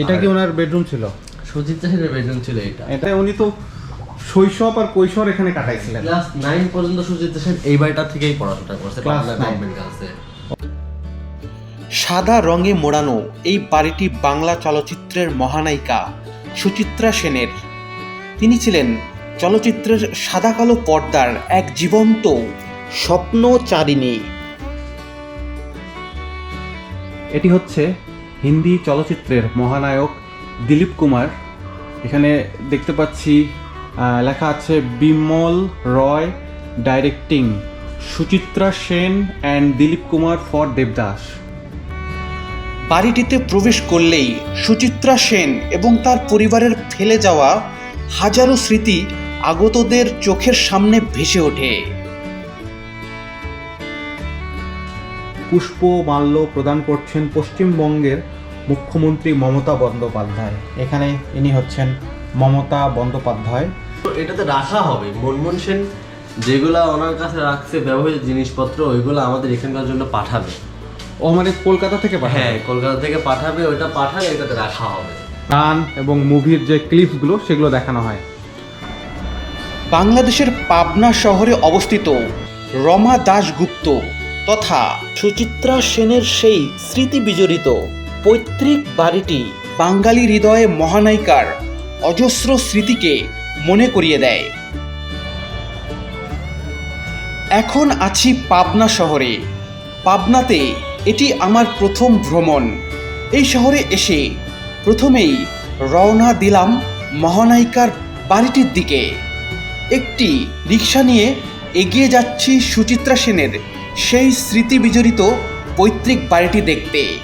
এটা কি ওনার বেডরুম ছিল? সুচিত্রা সেনের বেডরুম ছিল এটা। এটা উনি তো শৈশব আর কৈশোর এখানে কাটাইছিলেন। ক্লাস নাইন পর্যন্ত সুচিত্রা সেন এই বাড়িটা থেকেই পড়াশোনা করছে পাবনা nine। গভর্নমেন্ট সাদা রঙে মোড়ানো এই বাড়িটি বাংলা চলচ্চিত্রের মহানায়িকা সুচিত্রা সেনের। তিনি ছিলেন চলচ্চিত্রের সাদা কালো পর্দার এক জীবন্ত স্বপ্নচারিণী। এটি হচ্ছে হিন্দি চলচ্চিত্রের মহানায়ক দিলীপ কুমার। এখানে দেখতে পাচ্ছি লেখা আছে Bimal Roy directing, Suchitra Sen and Dilip Kumar for Devdas. বাড়িটিতে প্রবেশ করলেই সুচিত্রা সেন এবং তার পরিবারের ফেলে যাওয়া হাজারো স্মৃতি আগতদের চোখের সামনে ভেসে ওঠে। পুষ্প মাল্য প্রদান করছেন পশ্চিমবঙ্গের মুখ্যমন্ত্রী মমতা বন্দ্যোপাধ্যায়। এখানে ইনি হচ্ছেন মমতা বন্দ্যোপাধ্যায়। তো এটাতে রাখা হবে। মনমোহন সেন যেগুলা ওনার কাছে রাখছে ব্যবহৃত জিনিসপত্র ওইগুলো আমাদের এখানকার জন্য পাঠাবে। ও মানে কলকাতা থেকে পাঠায় হ্যাঁ কলকাতা থেকে পাঠাবে ওইটা পাঠালে এটাতে রাখা হবে। গান এবং মুভির যে ক্লিপগুলো সেগুলো দেখানো হয়। বাংলাদেশের পাবনা শহরে অবস্থিত রমা দাশগুপ্ত তথা সুচিত্রা সেনের সেই স্মৃতি বিজড়িত পৈতৃক বাড়িটি বাঙালি হৃদয়ে মহানায়িকার অজস্র স্মৃতিকে মনে করিয়ে দেয়। এখন আছি পাবনা শহরে। পাবনাতে এটি আমার প্রথম ভ্রমণ। এই শহরে এসে প্রথমেই রওনা দিলাম মহানায়িকার বাড়িটির দিকে। একটি রিক্সা নিয়ে এগিয়ে যাচ্ছি সুচিত্রা সেনের সেই স্মৃতি বিজড়িত পৈতৃক বাড়িটি দেখতে।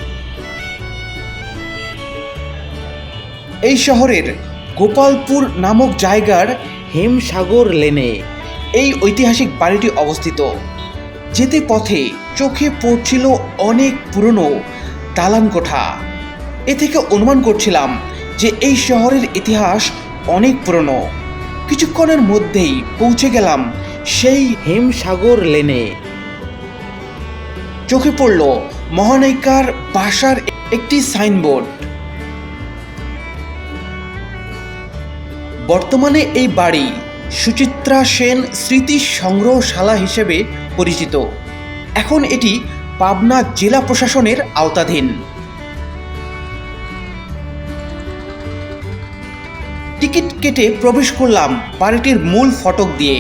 এই শহরের গোপালপুর নামক জায়গার হেমসাগর লেনে এই ঐতিহাসিক বাড়িটি অবস্থিত। যেতে পথে চোখে পড়ছিল অনেক পুরনো দালান কোঠা এ থেকে অনুমান করছিলাম যে এই শহরের ইতিহাস অনেক পুরনো। কিছুক্ষণের মধ্যেই পৌঁছে গেলাম সেই হেমসাগর লেনে। চোখে পড়ল মহানায়িকার বাসার একটি সাইনবোর্ড। বর্তমানে এই বাড়ি সুচিত্রা সেন স্মৃতি সংগ্রহশালা হিসেবে পরিচিত। এখন এটি পাবনা জেলা প্রশাসনের আওতাধীন। টিকিট কেটে প্রবেশ করলাম বাড়িটির মূল ফটক দিয়ে।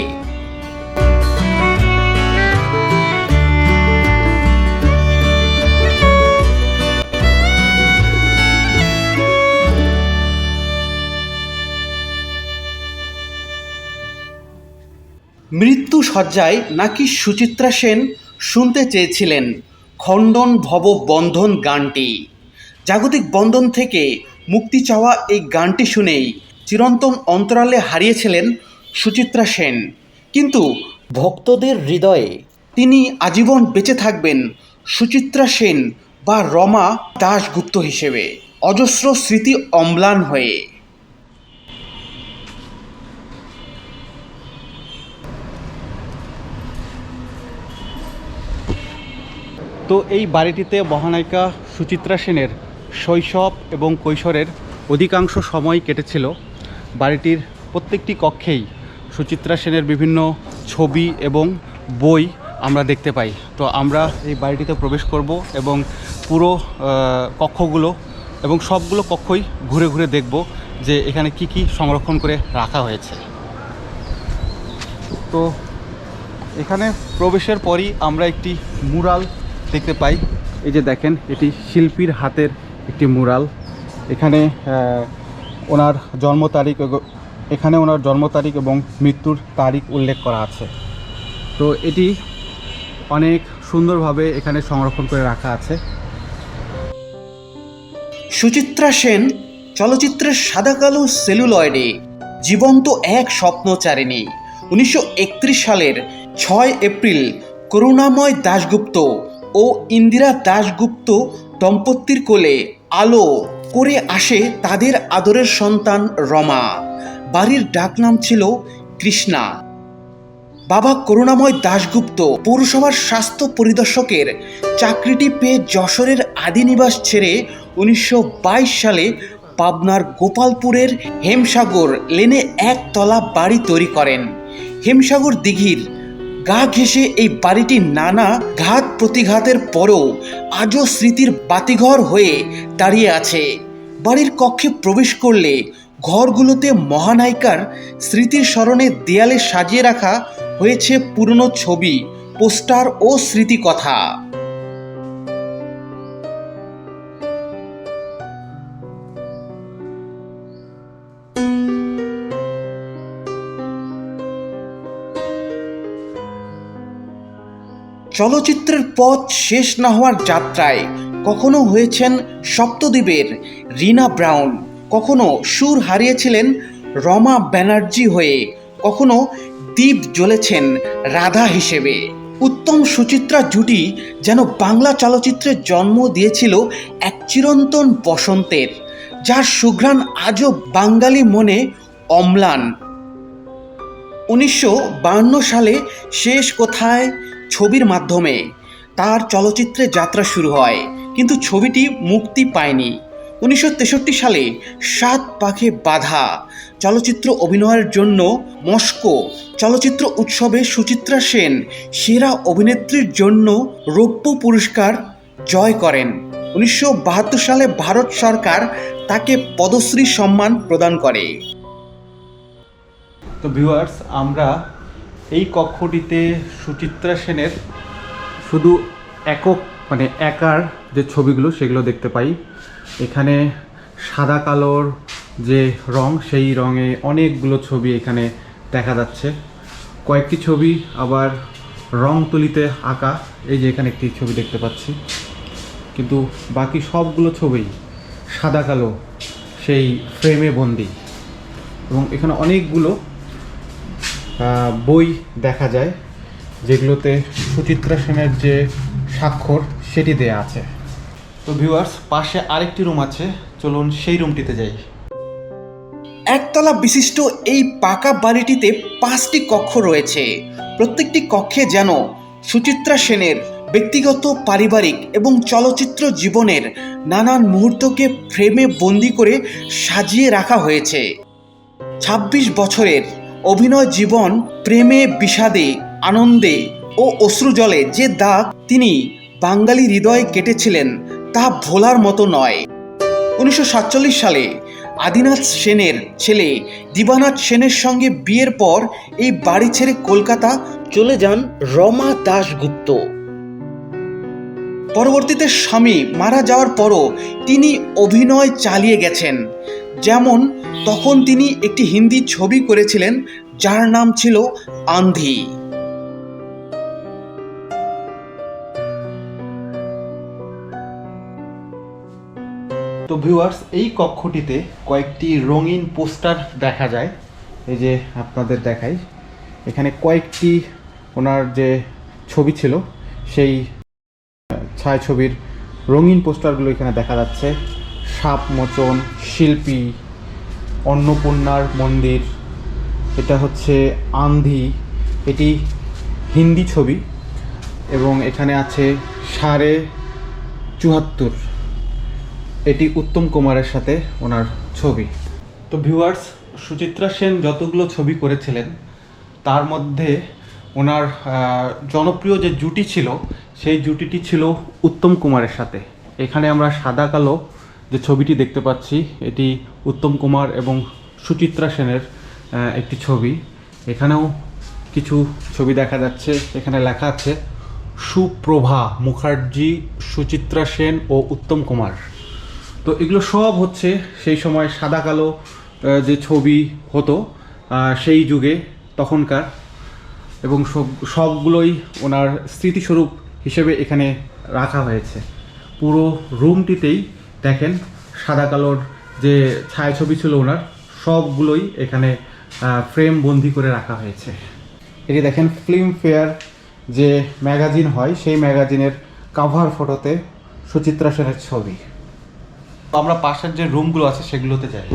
মৃত্যু সজ্জায় নাকি সুচিত্রা সেন শুনতে চেয়েছিলেন খণ্ডন ভব বন্ধন গানটি। জাগতিক বন্ধন থেকে মুক্তি চাওয়া এই গানটি শুনেই চিরন্তন অন্তরালে হারিয়েছিলেন সুচিত্রা সেন। কিন্তু ভক্তদের হৃদয়ে তিনি আজীবন বেঁচে থাকবেন সুচিত্রা সেন বা রমা দাশগুপ্ত হিসেবে। অজস্র স্মৃতি অম্লান হয়ে তো এই বাড়িটিতে মহানায়িকা সুচিত্রা সেনের শৈশব এবং কৈশোরের অধিকাংশ সময় কেটেছিল। বাড়িটির প্রত্যেকটি কক্ষেই সুচিত্রা সেনের বিভিন্ন ছবি এবং বই আমরা দেখতে পাই। তো আমরা এই বাড়িটিতে প্রবেশ করব এবং পুরো কক্ষগুলো এবং সবগুলো কক্ষই ঘুরে ঘুরে দেখব যে এখানে কি কি সংরক্ষণ করে রাখা হয়েছে। তো এখানে প্রবেশের পরই আমরা একটি মুরাল দেখতে পাই। এই যে দেখেন, এটি শিল্পীর হাতের একটি মুরাল এখানে ওনার জন্ম তারিখ এখানে ওনার জন্ম তারিখ এবং মৃত্যুর তারিখ উল্লেখ করা আছে। তো এটি অনেক সুন্দরভাবে এখানে সংরক্ষণ করে রাখা আছে। সুচিত্রা সেন চলচ্চিত্রের সাদা কালো সেলুলয়েডে জীবন্ত এক স্বপ্নচারিণী। উনিশশো একত্রিশ সালের ছয় এপ্রিল করুণাময় দাশগুপ্ত ও ইন্দিরা দাশগুপ্ত দম্পতির কোলে আলো করে আসে তাদের আদরের সন্তান রমা। বাড়ির ডাকনাম ছিল কৃষ্ণা। বাবা করুণাময় দাশগুপ্ত পৌরসভার স্বাস্থ্য পরিদর্শকের চাকরিটি পেয়ে যশোরের আদিনিবাস ছেড়ে উনিশশো বাইশ সালে পাবনার গোপালপুরের হেমসাগর লেনে একতলা বাড়ি তৈরি করেন। হেমসাগর দিঘির গা ঘেঁষে এই বাড়িটি নানা ঘাত প্রতিঘাতের পরও আজও স্মৃতির বাতিঘর হয়ে দাঁড়িয়ে আছে। বাড়ির কক্ষে প্রবেশ করলে ঘরগুলোতে মহানায়িকার স্মৃতির স্মরণে দেয়ালে সাজিয়ে রাখা হয়েছে পুরনো ছবি, পোস্টার ও স্মৃতিকথা। চলচ্চিত্রের পথ শেষ না হওয়ার যাত্রায় কখনো হয়েছেন সপ্তদ্বীপের রিনা ব্রাউন, কখনো সুর হারিয়েছিলেন রমা ব্যানার্জি হয়ে, কখনো দ্বীপ জ্বলেছেন রাধা হিসেবে। উত্তম সুচিত্রা জুটি যেন বাংলা চলচ্চিত্রের জন্ম দিয়েছিল এক চিরন্তন বসন্তের, যার সুঘ্রাণ আজও বাঙালি মনে অম্লান। উনিশশো সালে শেষ কোথায়? ছবির মাধ্যমে। তার চলচ্চিত্রে যাত্রা শুরু হয়, কিন্তু ছবিটি মুক্তি পায়নি। উনিশশো তেষট্টি সালে সাত পাখে বাধা, চলচ্চিত্র অভিনয়ের জন্য মস্কো, চলচ্চিত্র উৎসবে সুচিত্রা সেন সেরা অভিনেত্রীর জন্য রৌপ্য পুরস্কার জয় করেন। উনিশশো বাহাত্তর সালে ভারত সরকার তাকে পদ্মশ্রী সম্মান প্রদান করে। তো ভিউয়ার্স আমরা এই কক্ষটিতে সুচিত্রা সেনের শুধু একক মানে একার যে ছবিগুলো সেগুলো দেখতে পাই। এখানে সাদা কালোর যে রং, সেই রঙে অনেকগুলো ছবি এখানে দেখা যাচ্ছে। কয়েকটি ছবি আবার রং তুলিতে আঁকা, এই যে এখানে একটি ছবি দেখতে পাচ্ছি। কিন্তু বাকি সবগুলো ছবি সাদা কালো, সেই ফ্রেমে বন্দি। এবং এখানে অনেকগুলো বই দেখা যায়, যেগুলোতে সুচিত্রা সেনের যে স্বাক্ষর, সেটি দেয়া আছে। তো ভিউয়ার্স পাশে আরেকটি রুম আছে, চলুন সেই রুমটিতে যাই। একতলা বিশিষ্ট এই পাকা বাড়িটিতে পাঁচটি কক্ষ রয়েছে। প্রত্যেকটি কক্ষে যেন সুচিত্রা সেনের ব্যক্তিগত, পারিবারিক এবং চলচ্চিত্র জীবনের নানান মুহূর্তকে ফ্রেমে বন্দি করে সাজিয়ে রাখা হয়েছে। ছাব্বিশ বছরের অভিনয় জীবন, প্রেমে, বিষাদে, আনন্দে ও অশ্রুজলে যে দাগ তিনি বাঙালি হৃদয়ে কেটেছিলেন তা ভোলার মতো নয়। উনিশশো সালে আদিনাথ সেনের ছেলে দিবানাথ সেনের সঙ্গে বিয়ের পর এই বাড়ি ছেড়ে কলকাতা চলে যান রমা দাশগুপ্ত। পরবর্তীতে স্বামী মারা যাওয়ার পরও তিনি অভিনয় চালিয়ে গেছেন। যেমন তখন তিনি একটি হিন্দি ছবি করেছিলেন, যার নাম ছিল আন্ধি। তো ভিউয়ার্স এই কক্ষটিতে কয়েকটি রঙিন পোস্টার দেখা যায়। এই যে আপনাদের দেখাই, এখানে কয়েকটি ওনার যে ছবি ছিল, সেই ছায়াছবির রঙিন পোস্টারগুলো এখানে দেখা যাচ্ছে। সাপ মোচন, শিল্পী অন্নপূর্ণার মন্দির, এটা হচ্ছে আন্ধি, এটি হিন্দি ছবি এবং এখানে আছে সাড়ে চুয়াত্তর। এটি উত্তম কুমারের সাথে ওনার ছবি। তো ভিউয়ার্স সুচিত্রা সেন যতগুলো ছবি করেছিলেন, তার মধ্যে ওনার জনপ্রিয় যে জুটি ছিল, সেই জুটিটি ছিল উত্তম কুমারের সাথে। এখানে আমরা সাদা, কালো যে ছবিটি দেখতে পাচ্ছি, এটি উত্তম কুমার এবং সুচিত্রা সেনের একটি ছবি। এখানেও কিছু ছবি দেখা যাচ্ছে। এখানে লেখা আছে, সুপ্রভা মুখার্জি, সুচিত্রা সেন ও উত্তম কুমার। তো এগুলো সব হচ্ছে সেই সময় সাদা কালো যে ছবি হতো সেই যুগে তখনকার। এবং সব, সবগুলোই ওনার স্মৃতিস্বরূপ হিসেবে এখানে রাখা হয়েছে। পুরো রুমটিতেই দেখেন, সাদা কালোর যে ছায়াছবি ছিল ওনার, সবগুলোই এখানে ফ্রেম বন্দি করে রাখা হয়েছে। এটি দেখেন ফিল্ম ফেয়ার যে ম্যাগাজিন হয়, সেই ম্যাগাজিনের কাভার ফটোতে সুচিত্রা সেনের ছবি। আমরা পাশের যে রুমগুলো আছে, সেগুলোতে যাই।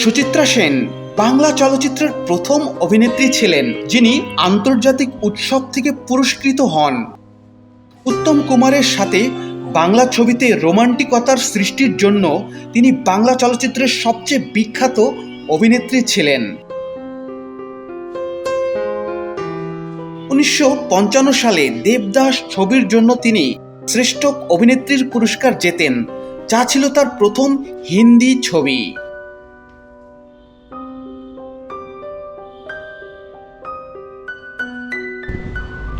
সুচিত্রা সেন বাংলা চলচ্চিত্রের প্রথম অভিনেত্রী ছিলেন, যিনি আন্তর্জাতিক উৎসব থেকে পুরস্কৃত হন। উত্তম কুমারের সাথে বাংলা ছবিতে রোমান্টিকতার সৃষ্টির জন্য তিনি বাংলা চলচ্চিত্রের সবচেয়ে বিখ্যাত অভিনেত্রী ছিলেন। উনিশশো পঞ্চান্ন সালে দেবদাস ছবির জন্য তিনি শ্রেষ্ঠ অভিনেত্রীর পুরস্কার জেতেন, যা ছিল তার প্রথম হিন্দি ছবি।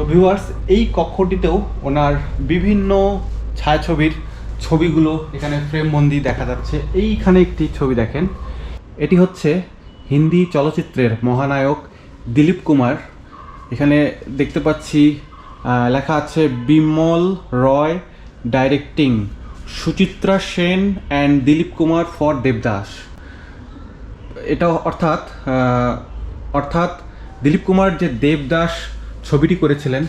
ভিউয়ার্স এই কক্ষটিতেও ওনার বিভিন্ন ছায়াছবির ছবিগুলো এখানে ফ্রেমবন্দি দেখা যাচ্ছে। এইখানে একটি ছবি দেখেন। এটি হচ্ছে হিন্দি চলচ্চিত্রের মহানায়ক দিলীপ কুমার। এখানে দেখতে পাচ্ছি লেখা আছে, Bimal Roy directing, Suchitra Sen and Dilip Kumar for Devdas. এটা অর্থাৎ অর্থাৎ দিলীপ কুমার যে দেবদাস ছবিটি করেছিলেন,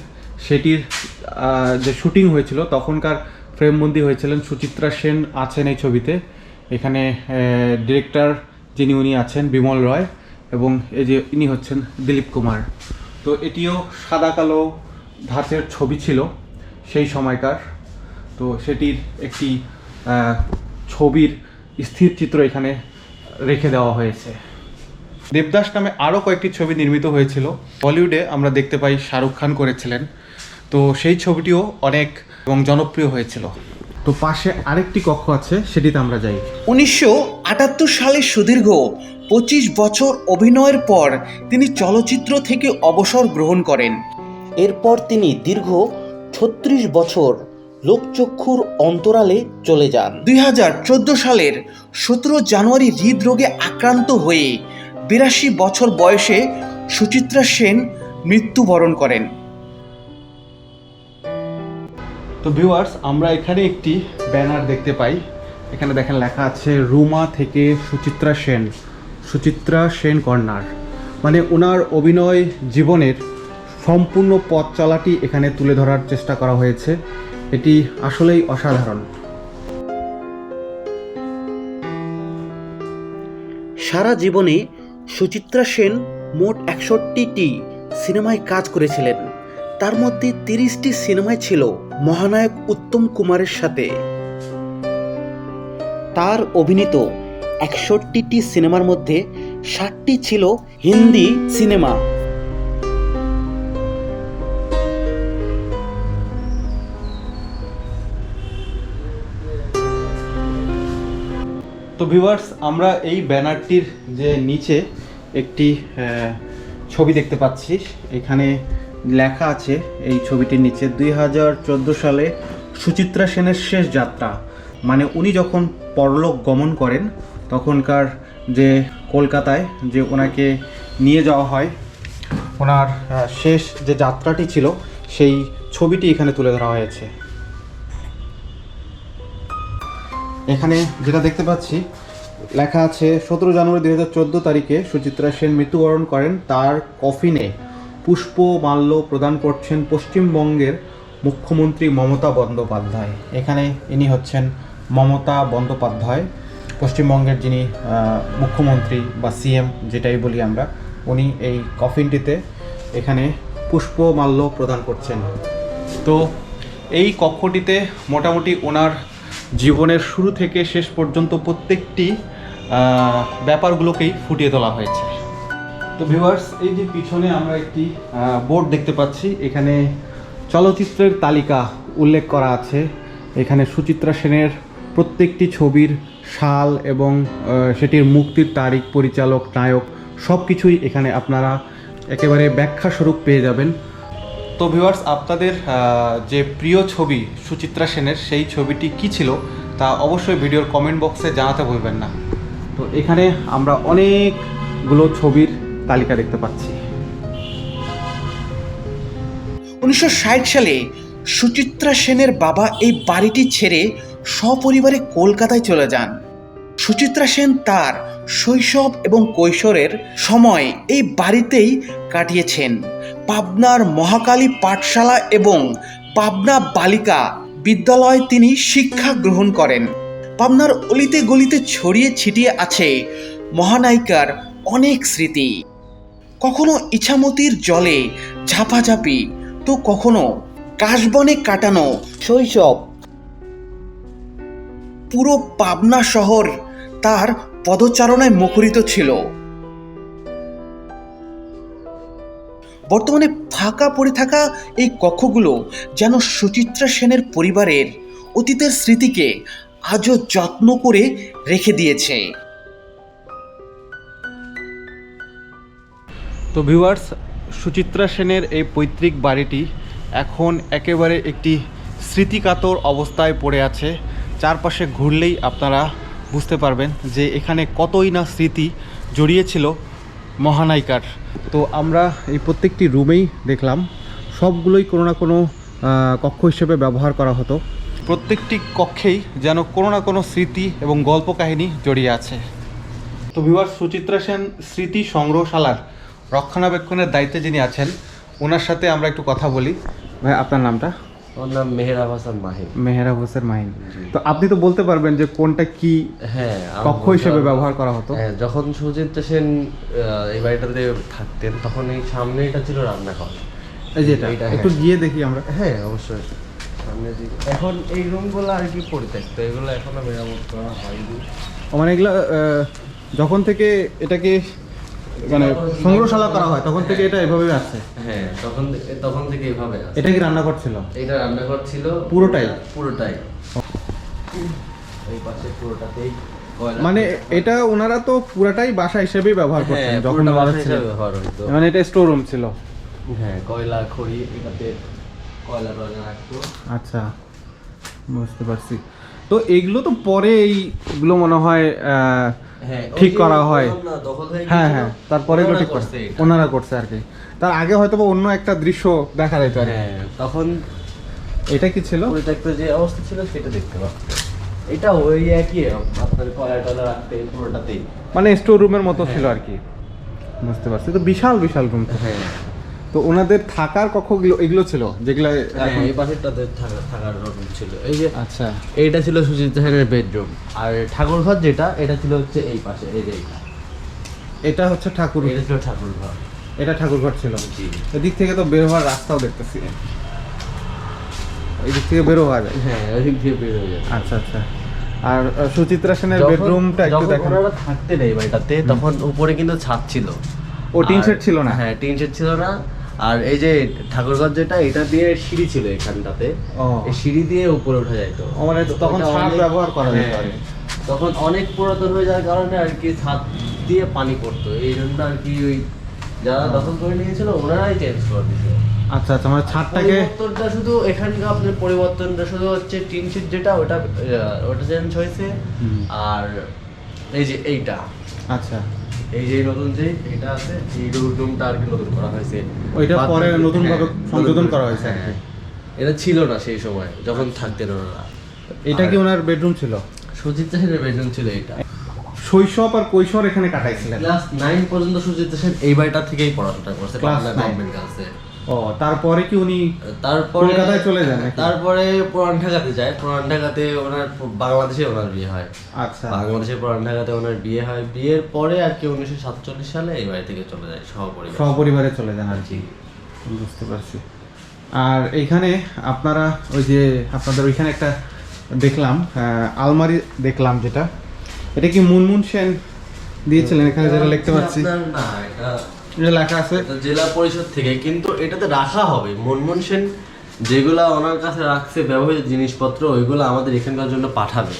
সেটির যে শুটিং হয়েছিল, তখনকার ফ্রেমবন্দি হয়েছিলেন সুচিত্রা সেন আছেন এই ছবিতে। এখানে ডিরেক্টর যিনি উনি আছেন, বিমল রয় এবং এই যে ইনি হচ্ছেন দিলীপ কুমার। তো এটিও সাদা কালো ধাঁচের ছবি ছিল সেই সময়কার। তো সেটির একটি ছবির স্থির চিত্র এখানে রেখে দেওয়া হয়েছে। দেবদাস নামে আরও কয়েকটি ছবি নির্মিত হয়েছিল। বলিউডে আমরা দেখতে পাই শাহরুখ খান করেছিলেন। তো সেই ছবিটিও অনেক এবং জনপ্রিয় হয়েছিল। তো পাশে আরেকটি কক্ষ আছে, সেটিতে আমরা যাই। উনিশশো আটাত্তর সালে সুদীর্ঘ পঁচিশ বছর অভিনয়ের পর তিনি চলচ্চিত্র থেকে অবসর গ্রহণ করেন। এরপর তিনি দীর্ঘ ছত্রিশ বছর লোকচক্ষুর অন্তরালে চলে যান। দুই হাজার চোদ্দ সালের সতেরো জানুয়ারি হৃদরোগে আক্রান্ত হয়ে বিরাশি বছর বয়সে সুচিত্রা সেন মৃত্যুবরণ করেন। তো ভিউয়ার্স আমরা এখানে একটি ব্যানার দেখতে পাই। এখানে দেখেন লেখা আছে রুমা থেকে সুচিত্রা সেন সুচিত্রা সেন কর্নার। মানে ওনার অভিনয় জীবনের সম্পূর্ণ পথ চলাটি এখানে তুলে ধরার চেষ্টা করা হয়েছে। এটি আসলেই অসাধারণ। সারা জীবনে সুচিত্রা সেন মোট একষট্টিটি সিনেমায় কাজ করেছিলেন। তার মধ্যে তিরিশটি সিনেমায় ছিল মহানায়ক উত্তম কুমারের সাথে। তার অভিনীত একষট্টিটি সিনেমার মধ্যে ষাটটি ছিল হিন্দি সিনেমা। তো ভিউয়ার্স আমরা এই ব্যানারটির যে নিচে একটি ছবি দেখতে পাচ্ছি। এখানে লেখা আছে এই ছবিটির নিচে, দুই হাজার চোদ্দ সালে সুচিত্রা সেনের শেষ যাত্রা। মানে উনি যখন পরলোক গমন করেন, তখনকার যে কলকাতায় যে ওনাকে নিয়ে যাওয়া হয়, ওনার শেষ যে যাত্রাটি ছিল, সেই ছবিটি এখানে তুলে ধরা হয়েছে। এখানে যেটা দেখতে পাচ্ছি, লেখা আছে, সতেরো জানুয়ারি দুই হাজার চোদ্দ তারিখে সুচিত্রা সেন মৃত্যুবরণ করেন। তার কফিনে পুষ্প মাল্য প্রদান করছেন পশ্চিমবঙ্গের মুখ্যমন্ত্রী মমতা বন্দ্যোপাধ্যায়। এখানে ইনি হচ্ছেন মমতা বন্দ্যোপাধ্যায়, পশ্চিমবঙ্গের যিনি মুখ্যমন্ত্রী বা সিএম যেটাই বলি আমরা, উনি এই কফিনটিতে এখানে পুষ্পমাল্য প্রদান করছেন। তো এই কক্ষটিতে মোটামুটি ওনার জীবনের শুরু থেকে শেষ পর্যন্ত প্রত্যেকটি ব্যাপারগুলোকেই ফুটিয়ে তোলা হয়েছে। তো ভিউয়ার্স এই যে পিছনে আমরা একটি বোর্ড দেখতে পাচ্ছি, এখানে চলচ্চিত্রের তালিকা উল্লেখ করা আছে। এখানে সুচিত্রা সেনের প্রত্যেকটি ছবির সাল এবং সেটির মুক্তির তারিখ, পরিচালক, নায়ক সব কিছুই এখানে আপনারা একেবারে ব্যাখ্যা স্বরূপ পেয়ে যাবেন। তো ভিউয়ার্স আপনাদের যে প্রিয় ছবি সুচিত্রা সেনের, সেই ছবিটি কি ছিল তা অবশ্যই ভিডিওর কমেন্ট বক্সে জানাতে ভুলবেন না। তো এখানে আমরা অনেকগুলো ছবির তালিকা দেখতে পাচ্ছি। উনিশশো ষাট সালে সুচিত্রা সেনের বাবা এই বাড়িটি ছেড়ে সপরিবারে কলকাতায় চলে যান। সুচিত্রা সেন তার শৈশব এবং কৈশোরের সময় এই বাড়িতেই কাটিয়েছেন। পাবনার মহাকালী পাঠশালা এবং পাবনা বালিকা বিদ্যালয়ে তিনি শিক্ষা গ্রহণ করেন। পাবনার অলিতে গলিতে ছড়িয়ে ছিটিয়ে আছে মহানায়িকার অনেক স্মৃতি। কখনো ইছামতির জলে ঝাপাঝাপি, তো কখনো কাশবনে কাটানো শৈশব। পুরো পাবনা শহর তার পদচারণায় মুখরিত ছিল। বর্তমানে ফাঁকা পড়ে থাকা এই কক্ষগুলো যেন সুচিত্রা সেনের পরিবারের অতীতের স্মৃতিকে আজও যত্ন করে রেখে দিয়েছে। তো ভিউয়ার্স, সুচিত্রা সেনের এই পৈতৃক বাড়িটি এখন একেবারে একটি স্মৃতিকাতর অবস্থায় পড়ে আছে। চারপাশে ঘুরলেই আপনারা বুঝতে পারবেন যে এখানে কতই না স্মৃতি জড়িয়েছিল মহানায়িকার। তো আমরা এই প্রত্যেকটি রুমেই দেখলাম, সবগুলোই কোনো না কোনো কক্ষ হিসেবে ব্যবহার করা হতো। প্রত্যেকটি কক্ষেই যেন কোনো না কোনো স্মৃতি এবং গল্প কাহিনী জড়িয়ে আছে। তো ভিউয়ার সুচিত্রা সেন স্মৃতি সংগ্রহশালার রক্ষণাবেক্ষণের দায়িত্বে যিনি আছেন, ওনার সাথে আমরা একটু কথা বলি। ভাই, আপনার নামটা? আমার নাম মেহেরাব হাসান মাহিম। মেহেরা হোসেন মাহিন তো আপনি তো বলতে পারবেন যে কোনটা কি হ্যাঁ কক্ষ হিসেবে ব্যবহার করা হতো। হ্যাঁ যখন সুজিত সেন এই বাড়িটাতে থাকতেন তখন এই সামনে এটা ছিল রান্নাঘর। এই যে এটা একটু হ্যাঁ। গিয়ে দেখি আমরা। হ্যাঁ অবশ্যই। সামনে এখন এই রুমগুলো আর কি পরিত্যক্ত এগুলো এখনও মেরামত করা হয়নি। মানে এগুলো যখন থেকে এটাকে মানে সংগ্রহশালা করা হয় তখন থেকে এটা এভাবেই আছে। হ্যাঁ তখন তখন থেকে এইভাবে আছে। এটা কি রান্নাঘর ছিল? এটা রান্নাঘর ছিল। পুরোটাই? পুরোটাই এই পাশে পুরোটাতেই মানে এটা ওনারা তো পুরাটাই বাসা হিসেবেই ব্যবহার করতেন হ্যাঁ যখন ওনারা বাসা হিসেবে ব্যবহার হতো মানে এটা স্টোর রুম ছিল। হ্যাঁ কয়লা খড়ি এটাতে কয়লা রাখতো। আচ্ছা বুঝতে পারছি। তো এগুলো তো পরে এইগুলো মনে হয় আহ, হ্যাঁ ঠিক করা হয়। হয়ে হ্যাঁ হ্যাঁ তারপরে এগুলো ঠিক করছে ওনারা করছে আর কি। তার আগে হয়তো অন্য একটা দৃশ্য দেখা যেত আর হ্যাঁ তখন এটা কি ছিল? পরিত্যক্ত যে অবস্থা ছিল সেটা দেখতে পাচ্ছি এটা ওই একই আপনার রাখতে পুরোটাতেই। মানে স্টোর রুমের মতো ছিল আর কি। বুঝতে পারছি তো বিশাল বিশাল রুম তো। হ্যাঁ। তো ওনাদের থাকার কক্ষগুলো এগুলো ছিল যেগুলো হ্যাঁ এখন এই পাশেরটাতে থাকা থাকার রুম ছিল। এই যে আচ্ছা। এইটা ছিল সুজিত সেনের বেডরুম আর ঠাকুর ঘর যেটা এটা ছিল হচ্ছে এই পাশে এই যে এটা হচ্ছে ঠাকুর এটা ছিল ঠাকুর ঘর এটা ঠাকুর ঘর ছিল এদিক থেকে তো বের হওয়ার রাস্তাও দেখতেছি। এদিক থেকে বের হওয়া যায়। হ্যাঁ ওই দিয়ে বের হয়ে যায়। আচ্ছা আচ্ছা। আর সুচিত্রা সেনের বেডরুমটা একটু দেখেন। ওনারা থাকতেন এই বাড়িটাতে তখন উপরে কিন্তু ছাদ ছিল। ও টিন শেড ছিল না? হ্যাঁ টিন শেড ছিল না। আর এই যে ঠাকুরঘর যেটা এটা দিয়ে সিঁড়ি ছিল এখানটাতে। এই সিঁড়ি দিয়ে উপরে উঠা যাইতো। মানে তখন ছাদ ব্যবহার করা যেত হ্যাঁ। তখন অনেক পুরাতন হয়ে যাওয়ার কারণে আর কি ছাদ দিয়ে পানি পড়তো। এই জন্য আর কি ওই যারা দখল করে নিয়েছিল ওনারাই চেঞ্জ করে দিয়েছিল। আচ্ছা আচ্ছা মানে ছাদটাকে পরিবর্তনটা শুধু এখানকার আপনার পরিবর্তনটা শুধু হচ্ছে টিন শিট যেটা ওটা ওটা চেঞ্জ হয়েছে। আর এই যে এইটা। আচ্ছা। এই যে নতুন যে এটা আছে এই রুমটা আর কি নতুন করা হয়েছে। ওইটা পরে নতুন ভাবে হ্যাঁ, সংযোজন করা। হয়েছে। কি। হ্যাঁ। এটা ছিল না সেই সময় যখন থাকতেন ওনারা। এটা কি ওনার বেডরুম ছিল? সুজিত সেনের বেডরুম ছিল এটা। শৈশব আর কৈশোর এখানে কাটাইছিলেন? ক্লাস নাইন পর্যন্ত সুজিত সেন এই বাড়িটা থেকেই পড়াশোনা করছে ক্লাস নাইন গার্লসে ও তারপরে কি উনি তারপরে কলকাতায় চলে যান তারপরে পুরান ঢাকাতে যায়। পুরান ঢাকাতে ওনার বাংলাদেশে ওনার বিয়ে হয়। আচ্ছা। বাংলাদেশের পুরান ঢাকাতে ওনার বিয়ে হয়। বিয়ের পরে আর কি উনিশশো সাতচল্লিশ সালে এই বাড়ি থেকে চলে যায় সহপরিবার। সহপরিবারে চলে যান আর কি। বুঝতে পারছি। আর এইখানে আপনারা ওই যে আপনাদের ওইখানে একটা দেখলাম আলমারি দেখলাম যেটা। এটা কি মুনমুন সেন দিয়েছিলেন? এখানে যেটা লিখতে আপনার না এটা এটা লেখা আছে। জেলা পরিষদ থেকে কিন্তু এটাতে রাখা হবে। মনমোহন সেন যেগুলা ওনার কাছে রাখছে ব্যবহৃত জিনিসপত্র ওইগুলো আমাদের এখানকার জন্য পাঠাবে।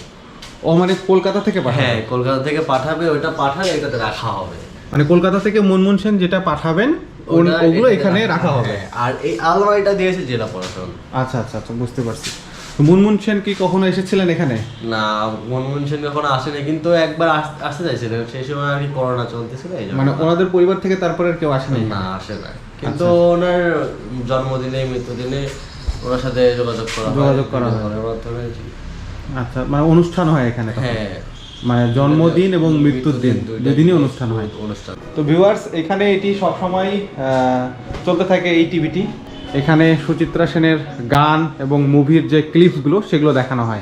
ও মানে কলকাতা থেকে পাঠাবে? হ্যাঁ কলকাতা থেকে পাঠাবে ওইটা পাঠালে এটাতে রাখা হবে। মানে কলকাতা থেকে মুনমুন সেন যেটা পাঠাবেন ওগুলো এখানে রাখা হবে। হ্যাঁ, আর এই আলমারিটা দিয়েছে জেলা প্রশাসন আচ্ছা আচ্ছা আচ্ছা বুঝতে পারছি। মুনমুন সেন কি কখনো এসেছিলেন এখানে? না মনমোহন সেন কখনো আসেনি কিন্তু একবার আসতে চাইছিলেন সেই সময় আর কি করোনা চলতেছিল এই মানে ওনাদের পরিবার থেকে তারপরে আর কেউ আসেনি? না আসে না কিন্তু আচ্ছা। ওনার জন্মদিনে মৃত্যুদিনে ওনার সাথে যোগাযোগ করা যোগাযোগ করা হয়। আচ্ছা মানে অনুষ্ঠান হয় এখানে হ্যাঁ। মানে জন্মদিন এবং মৃত্যুর দিন দুদিনই অনুষ্ঠান হয়। অনুষ্ঠান। তো ভিউয়ার্স এখানে এটি সবসময় চলতে থাকে এই টিভিটি এখানে সুচিত্রা সেনের গান এবং মুভির যে ক্লিপসগুলো সেগুলো দেখানো হয়।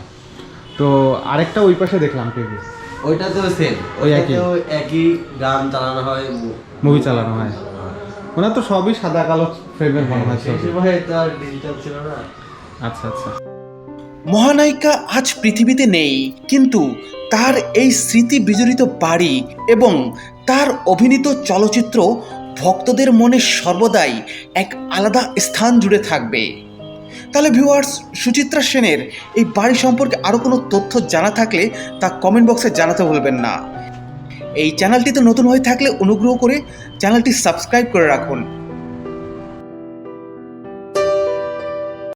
তো আরেকটা ওই পাশে দেখলাম টিভি ওইটাতেও সেম ওই একই। একই গান চালানো হয় মুভি চালানো হয়। ওনার তো সবই সাদা কালো ফ্রেমের মনে হয় সেই সময় তো আর ডিজিটাল ছিল না। আচ্ছা আচ্ছা। মহানায়িকা আজ পৃথিবীতে নেই কিন্তু তার এই স্মৃতি বিজড়িত বাড়ি এবং তার অভিনীত চলচ্চিত্র ভক্তদের মনে সর্বদাই এক আলাদা স্থান জুড়ে থাকবে। তাহলে ভিউয়ার্স সুচিত্রা সেনের এই বাড়ি সম্পর্কে আরও কোনো তথ্য জানা থাকলে তা কমেন্ট বক্সে জানাতে ভুলবেন না। এই চ্যানেলটিতে নতুন হয়ে থাকলে অনুগ্রহ করে চ্যানেলটি সাবস্ক্রাইব করে রাখুন।